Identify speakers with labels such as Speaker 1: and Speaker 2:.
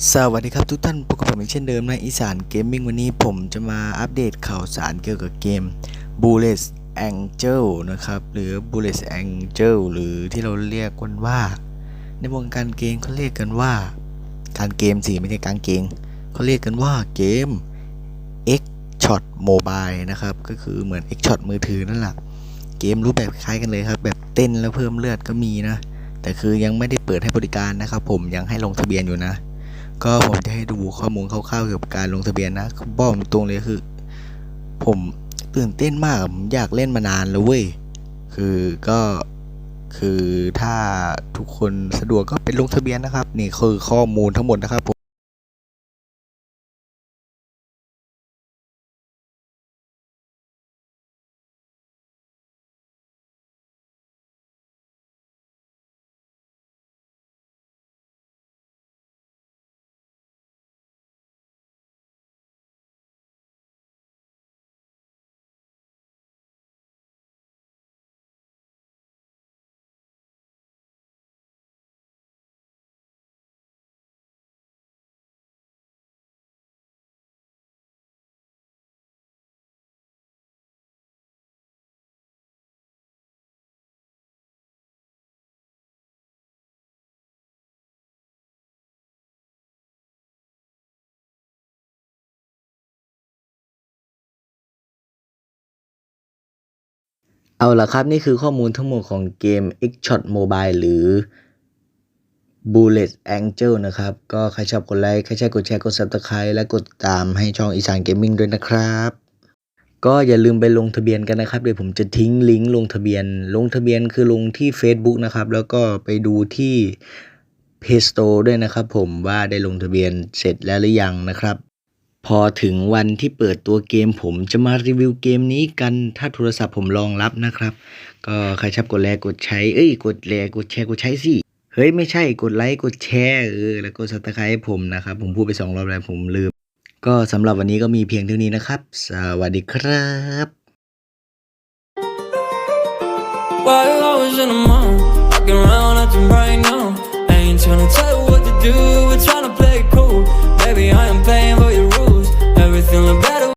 Speaker 1: สวัสดีครับทุกท่านพบกับผมอีกเช่นเดิมในอีสานเกมมิ่งวันนี้ผมจะมาอัปเดตข่าวสารเกี่ยวกับเกม Bullet Angel นะครับ หรือ Bullet Angel หรือที่เราเรียกกันว่า ในวงการเกมเขาเรียกกันว่า การเกมสิไม่ใช่การเกงเขาเรียกกันว่าเกม X Shot Mobile นะครับ ก็คือเหมือน X Shot มือถือนั่นแหละเกมรูปแบบคล้ายกันเลยครับ แบบเต้นแล้วเพิ่มเลือดก็มีนะ แต่คือยังไม่ได้เปิดให้บริการนะครับ ผมยังให้ลงทะเบียนอยู่นะ ก็ผมจะให้ดูข้อมูลคร่าวๆเกี่ยวกับการลงทะเบียนนะบอกตรงเลยคือ ผมตื่นเต้นมากผมอยากเล่นมานานแล้วเว้ยคือก็คือถ้าทุกคนสะดวกก็เป็นลงทะเบียนนะครับ นี่คือข้อมูลทั้งหมดนะครับผม เอาละครับ นี่คือข้อมูลทั้งหมดของเกม X Shot Mobile หรือ Bullet Angel นะครับ ก็ใครชอบกดไลค์ ใครใช่กดแชร์ กด Subscribe และกดตามให้ช่องอีสานเกมมิ่งด้วยนะครับ ก็อย่าลืมไปลงทะเบียนกันนะครับ เดี๋ยวผมจะทิ้งลิงก์ลงทะเบียน ลงทะเบียนคือลงที่ Facebook นะครับ แล้วก็ไปดูที่ Play Store ด้วยนะครับผมว่าได้ลงทะเบียนเสร็จแล้วหรือยังนะครับ พอถึงวันที่เปิดตัวเกมผมจะมารีวิวเกมนี้กันถ้าโทรศัพท์ผมรองรับนะครับ ก็ใครชอบกดแลกดใช้เอ้ยกดแลกดแชร์กดใช้สิเฮ้ยไม่ใช่กดไลค์กดแชร์เออแล้วกดซับสไครต์ให้ผมนะครับ ผมพูดไปสองรอบแล้วผมลืม ก็สำหรับวันนี้ก็มีเพียงเท่านี้นะครับ สวัสดีครับ
Speaker 2: Why That. better